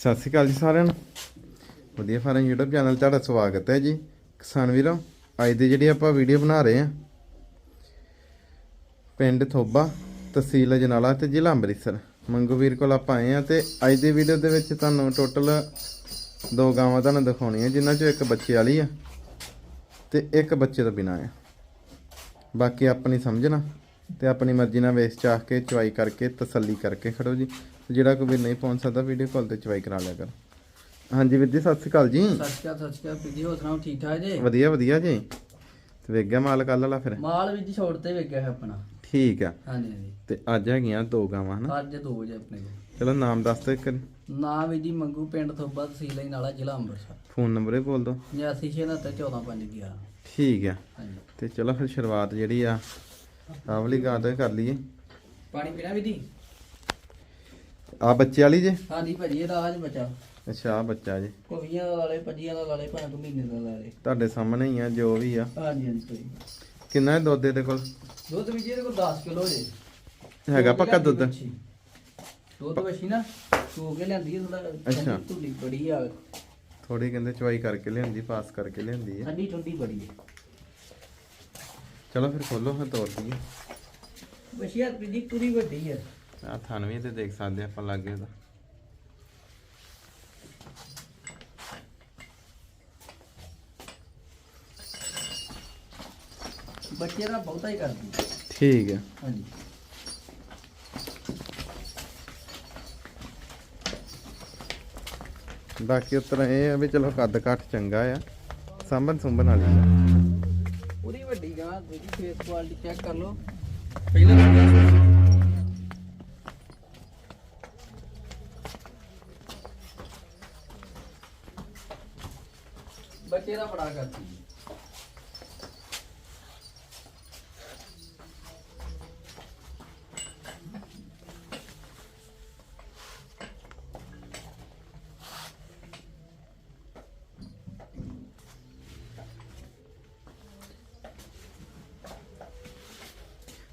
ਸਤਿ ਸ਼੍ਰੀ ਅਕਾਲ ਜੀ ਸਾਰਿਆਂ ਨੂੰ। ਵਧੀਆ ਫਾਰਮ YouTube ਚੈਨਲ ਤੁਹਾਡਾ ਸਵਾਗਤ ਹੈ ਜੀ। ਕਿਸਾਨ ਵੀਰੋ, ਅੱਜ ਦੀ ਜਿਹੜੀ ਆਪਾਂ ਵੀਡੀਓ ਬਣਾ ਰਹੇ ਹਾਂ, ਪਿੰਡ ਥੋਬਾ, ਤਹਿਸੀਲ ਅਜਨਾਲਾ ਤੇ ਜ਼ਿਲ੍ਹਾ ਅੰਮ੍ਰਿਤਸਰ। ਮੰਗੂ ਵੀਰ ਕੋਲ ਆਪਾਂ ਆਏ ਆ ਤੇ ਅੱਜ ਦੀ ਵੀਡੀਓ ਦੇ ਵਿੱਚ ਤੁਹਾਨੂੰ ਟੋਟਲ ਦੋ ਗਾਵਾਂ ਤੁਹਾਨੂੰ ਦਿਖਾਉਣੀਆਂ, ਜਿਨ੍ਹਾਂ ਚੋਂ ਇੱਕ ਬੱਚੇ ਵਾਲੀ ਆ ਤੇ ਇੱਕ ਬੱਚੇ ਤੋਂ ਬਿਨਾਂ ਆ। ਬਾਕੀ ਆਪਣੀ ਸਮਝਣਾ ਤੇ ਆਪਣੀ ਮਰਜ਼ੀ ਨਾਲ ਵੇਚ ਚਾਹ ਕੇ, ਚੁਆਈ ਕਰਕੇ, ਤਸੱਲੀ ਕਰਕੇ ਖੜੋ ਜੀ। ਜਿਹੜਾ ਕੋਈ ਵੀ ਨਹੀਂ ਪਹੁੰਚ ਸਕਦਾ ਵੀਡੀਓ ਕਾਲ ਤੇ ਚਵਾਈ ਕਰਾ ਲਿਆ ਕਰ। ਹਾਂਜੀ ਵੀਰ ਜੀ ਸਤਿ ਸ਼੍ਰੀ ਅਕਾਲ ਜੀ। ਸਤਿ ਸ਼੍ਰੀ ਅਕਾਲ ਸਤਿ ਸ਼੍ਰੀ ਅਕਾਲ ਪੀਜੀ ਹੋ ਸੁਣਾਓ ਠੀਕ ਠਾਕ ਜੀ? ਵਧੀਆ ਵਧੀਆ ਜੀ। ਤੇ ਵੇਖ ਗਿਆ ਮਾਲ ਕੱਲ ਵਾਲਾ ਫਿਰ? ਮਾਲ ਵੀ ਜੀ ਛੋੜ ਤੇ ਵੇਖਿਆ ਹੈ ਆਪਣਾ। ਠੀਕ ਆ। ਹਾਂਜੀ ਹਾਂਜੀ। ਤੇ ਅੱਜ ਹੈਗੀਆਂ ਦੋ ਗਾਵਾਂ ਹਨਾ? ਅੱਜ ਦੋ ਜੇ ਆਪਣੇ ਕੋਲ। ਚਲੋ ਨਾਮ ਦੱਸ ਦਿਓ ਇੱਕ ਵਾਰੀ। ਨਾਂ ਵੀ ਜੀ ਮੰਗੂ ਪਿੰਡ ਥੋਬਾ ਤਹਿਸੀਲ ਨਾਲਾ ਜ਼ਿਲ੍ਹਾ ਅੰਮ੍ਰਿਤਸਰ। ਫੋਨ ਨੰਬਰ ਹੀ ਬੋਲ ਦਿਓ। 8669145511 ਠੀਕ ਆ। ਹਾਂਜੀ। ਤੇ ਚਲੋ ਫਿਰ ਸ਼ੁਰੂਆਤ ਜਿਹੜੀ ਆ ਆਹ ਵਾਲੀ ਗਾਂ ਤੋਂ ਹੀ ਕਰ ਲਈਏ। ਪਾਣੀ ਪੀਣਾ ਵੀ ਦੀ ਆ ਬੱਚੇ ਵਾਲੀ ਜੇ? ਹਾਂਜੀ ਭਾਜੀ ਇਹਦਾ ਆਜ ਬਚਾ। ਅੱਛਾ ਆ ਬੱਚਾ ਜੇ। ਕੋਵੀਆਂ ਦਾ ਲਾਲੇ ਪੱਜੀਆਂ ਦਾ ਲਾਲੇ ਭਾਵੇਂ ਕੋਈ ਮਹੀਨੇ ਦਾ ਲਾਲੇ ਤੁਹਾਡੇ ਸਾਹਮਣੇ ਹੀ ਆ ਜੋ ਵੀ ਆ। ਹਾਂਜੀ ਹਾਂਜੀ ਕੋਈ ਕਿੰਨਾ ਹੈ ਦੁੱਧ ਇਹਦੇ ਕੋਲ? ਦੁੱਧ ਵੀ ਜੀ ਇਹਦੇ ਕੋਲ 10 ਕਿਲੋ ਜੇ। ਹੈਗਾ ਪੱਕਾ ਦੁੱਧ। ਦੁੱਧ? ਵਸ਼ੀ ਨਾ ਚੋ ਕੇ ਲਿਆਂਦੀ ਹੈ ਥੋੜਾ ਅੱਛਾ। ਧੁੱਲੀ ਬੜੀ ਆ। ਥੋੜੀ ਕਹਿੰਦੇ ਚਵਾਈ ਕਰਕੇ ਲਿਆਂਦੀ ਪਾਸ ਕਰਕੇ ਲਿਆਂਦੀ ਹੈ ਠੰਡੀ ਠੰਡੀ ਬੜੀ ਹੈ ਚਲੋ ਫਿਰ ਖੋਲੋ ਫਿਰ ਤੋੜ ਦਈਏ ਵਸ਼ੀਆ ਜੀ ਪੂਰੀ ਵੱਡੀ ਹੈ ਆ ਥਣ ਵੀ ਤੇ ਦੇਖ ਸਕਦੇ ਆਪਾਂ ਲਾਗੇ ਉਹਦਾ। ਬੱਚੇ ਦਾ ਬਹੁਤਾ ਹੀ ਕਰਦੀ। ਠੀਕ ਹੈ। ਹਾਂਜੀ। ਬਾਕੀ ਉਤਰ ਇਹ ਆ ਵੀ ਚਲੋ ਕੱਦ ਘੱਟ ਚੰਗਾ ਆ। ਸਾਂਭਣ ਸੁੰਭਣ ਵਾਲੀ ਆ। ਪੂਰੀ ਵੱਡੀ ਗਾਂ ਦੂਜੀ ਫੇਸ ਕੁਆਲਿਟੀ ਚੈੱਕ ਕਰ ਲਓ। ਪਹਿਲਾਂ ਤਾਂ ਬੱਚੇ ਦਾ ਬੜਾ ਕਰਦੀ ਹੈ।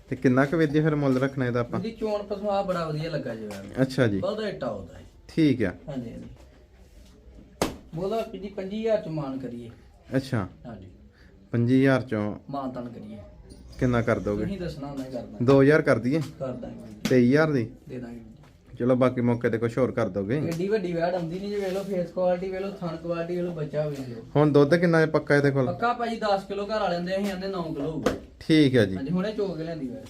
ਤੇ ਕਿੰਨਾ ਕੁ ਵੇਦੀ ਫਿਰ ਮੁੱਲ ਰੱਖਣਾ ਇਹਦਾ ਆਪਾਂ? ਇਹਦੀ ਚੋਣ ਪਸਮਾ ਬੜਾ ਵਧੀਆ ਲੱਗਾ ਜੀ ਮੈਨੂੰ ਅੱਛਾ ਜੀ। ਬਹੁਤਾ ਇੱਟਾ ਹੁੰਦਾ ਹੈ। ਠੀਕ ਆ। ਹਾਂਜੀ ਹਾਂਜੀ। ਬੋਲਾ ਜੀ 25000 ਚ ਮਾਨ ਕਰੀਏ। ਅੱਛਾ। ਹਾਂਜੀ। 5000 ਚੋਂ ਮਾਨ ਤਾਨ ਕਰੀਏ। ਕਿੰਨਾ ਕਰ ਦੋਗੇ? ਤੁਸੀਂ ਦੱਸਣਾ ਮੈਂ ਕਰਦਾ 2000 ਕਰ ਦਈਏ? ਕਰ ਦਾਂਗੇ 23000 ਦੀ? ਦੇ ਦਾਂਗੇ ਚਲੋ ਬਾਕੀ ਮੌਕੇ ਤੇ ਕੁਝ ਹੋਰ ਕਰ ਦੋਗੇ? ਏਡੀ ਵੱਡੀ ਵੈੜ ਆਉਂਦੀ ਨਹੀਂ ਜੇ ਵੇਖ ਲਓ ਫੇਸ ਕੁਆਲਿਟੀ ਵੇਖ ਲਓ ਥਣ ਕੁਆਲਿਟੀ ਵੇਖ ਲਓ ਬੱਚਾ ਵੇਖ ਲਓ। ਹੁਣ ਦੁੱਧ ਕਿੰਨਾ ਹੈ ਪੱਕਾ ਇਹਦੇ ਕੋਲ? ਪੱਕਾ ਭਾਜੀ 10 ਕਿਲੋ ਘਰ ਵਾਲਿਆਂ ਦੇ ਅਸੀਂ ਆਂਦੇ 9 ਕਿਲੋ ਹੋਊਗਾ। ਠੀਕ ਹੈ ਜੀ। ਹਾਂਜੀ ਹੁਣੇ ਚੋਕ ਕੇ ਲਿਆਂਦੀ ਵੈੜ।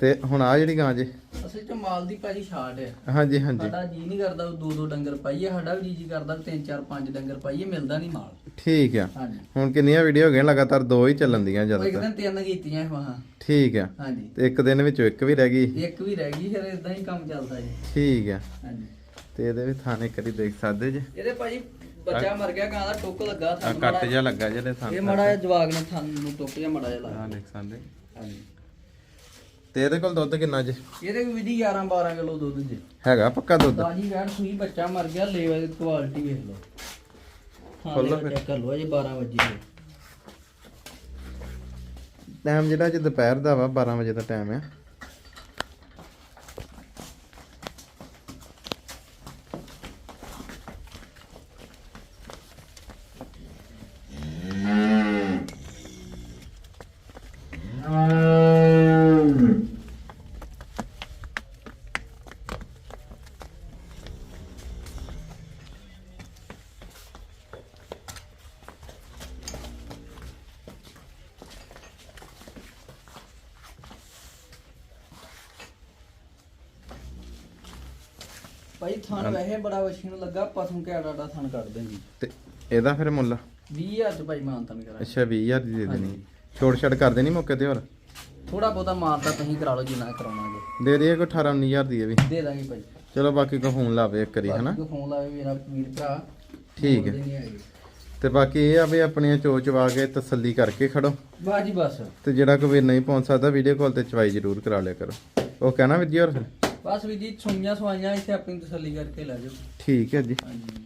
ਤੇ ਹੁਣ ਆ ਜਿਹੜੀ ਗਾਂ ਜੇ। ਅਸਲ ਚ ਮਾਲ ਦੀ ਭਾਜੀ ਛਾਟ ਹੈ। ਹਾਂਜੀ ਹਾਂਜੀ। ਸਾਡਾ ਜੀ ਨਹੀਂ ਕਰਦਾ ਦੋ ਦੋ ਡੰਗਰ ਪਾਈਏ ਸਾਡਾ ਵੀ ਜੀ ਜੀ ਕਰਦਾ ਤਿੰਨ ਚਾਰ ਪੰਜ ਡੰਗਰ ਪਾਈਏ ਮਿਲਦਾ ਨਹੀਂ ਮਾਲ। ਠੀਕ ਆ। ਹਾਂਜੀ। ਹੁਣ ਕਿੰਨੀਆਂ ਵੀਡੀਓ ਹੋ ਗਈਆਂ ਲਗਾਤਾਰ ਦੋ ਹੀ ਚੱਲਣ ਦੀਆਂ ਉਹ ਇੱਕ ਦਿਨ ਤਿੰਨ ਕੀਤੀਆਂ ਇਹ ਵਾਹਾਂ। ਠੀਕ ਆ। ਹਾਂਜੀ। ਤੇ ਇੱਕ ਦਿਨ ਵਿੱਚੋਂ ਇੱਕ ਵੀ ਰਹਿ ਗਈ। ਇੱਕ ਵੀ ਰਹਿ ਗਈ ਫਿਰ ਇਦਾਂ ਹੀ ਕੰਮ ਚੱਲਦਾ ਜੀ। ਠੀਕ ਆ। ਹਾਂਜੀ। ਤੇ ਇਹਦੇ ਵੀ ਥਾਣੇ ਕਰੀ ਦੇਖ ਸਕਦੇ ਜੇ। ਇਹਦੇ ਭਾਜੀ ਬੱਚਾ ਮਰ ਗਿਆ ਗਾਂ ਦਾ ਟੁੱਕ ਲੱਗਾ ਥਣ ਕੱਟ ਜਿਹਾ ਲੱਗਾ ਜਿਹੜੇ ਥਾਂ ਇਹ ਮਾੜਾ ਜਵਾਗ ਨੇ ਥਣ ਨੂੰ ਟੁੱਕ ਜਿਹਾ ਮਾੜਾ ਜਿਹਾ ਆ ਲਾਇਆ ਦੇਖ ਸਕਦੇ। ਹਾਂਜੀ। ਤੇ ਇਹਦੇ ਕੋਲ ਦੁੱਧ ਕਿੰਨਾ ਜੇ ਇਹਦੇ ਵੀ ਵਿਧੀ 11 12 ਕਿਲੋ ਦੁੱਧ ਜੀ ਹੈਗਾ ਪੱਕਾ ਦੁੱਧ ਦਾਜੀ ਵੈਣ ਸੂਈ ਬੱਚਾ ਮਰ ਗਿਆ ਲੇਵਲ ਕੁਆਲਿਟੀ ਵੇਖ ਲਓ ਲਓ ਫਿਰ। ਚੈੱਕ ਕਰ ਲਓ ਅਜੇ 12 ਵਜੇ। ਟਾਈਮ ਜਿਹੜਾ ਅੱਜ ਦੁਪਹਿਰ ਦਾ ਵਾ 12 ਵਜੇ ਦਾ ਟਾਈਮ ਆ ਭਾਈ ਥਣ ਵੈਸੇ ਬੜਾ ਵਸ਼ੀ ਨੂੰ ਲੱਗਾ ਪਸਮ ਘੈੜਾ ਦਾ ਥਣ ਕੱਢ ਦੇਂਗੀ ਤੇ ਇਹਦਾ ਫਿਰ ਮੁੱਲ? 20000 ਚ ਭਾਈ ਮਾਨਤਾ ਨਹੀਂ ਕਰਾਂ ਅੱਛਾ 20000 ਦੀ ਦੇ ਦੇਣੀ। ਛੋੜ ਛੜ ਕਰ ਦੇਣੀ ਮੌਕੇ ਤੇ ਹੋਰ? ਥੋੜਾ ਬਹੁਤਾ ਮਾਨਤਾ ਤੁਸੀਂ ਕਰਾ ਲਓ ਜਿੰਨਾ ਕਰਾਉਣਾ ਜੀ। ਦੇ ਦਈਏ ਕੋਈ 18 19000 ਦੀ ਇਹ ਵੀ। ਦੇ ਦਾਂਗੇ ਭਾਈ। ਚਲੋ ਬਾਕੀ ਕੋ ਫੋਨ ਲਾਵੇ ਇੱਕ ਵਾਰੀ ਹਨਾ? ਫੋਨ ਲਾਵੇ ਮੇਰਾ ਵੀਰ ਭਰਾ ਠੀਕ ਹੈ। ਤੇ ਬਾਕੀ ਇਹ ਆ ਵੀ ਆਪਣੀਆਂ ਚੋਚ ਵਾ ਕੇ ਤਸੱਲੀ ਕਰਕੇ ਖੜੋ। ਬਸ ਜੀ ਬਸ। ਤੇ ਜਿਹੜਾ ਕੋਈ ਵੀਰ ਨਹੀਂ ਪਹੁੰਚ ਸਕਦਾ ਵੀਡੀਓ ਕਾਲ ਤੇ ਚਵਾਈ ਜ਼ਰੂਰ ਕਰਾ ਲਿਆ ਕਰੋ। ਉਹ ਕਹਿਣਾ ਵੀ ਜੀ ਹੋਰ? ਬਸ ਵੀ ਜੀ ਸੁਈਆਂ ਸਵਾਈਆਂ ਇੱਥੇ ਆਪਣੀ ਤਸੱਲੀ ਕਰਕੇ ਲੈ ਜਾਓ। ਠੀਕ ਹੈ ਜੀ। ਹਾਂਜੀ।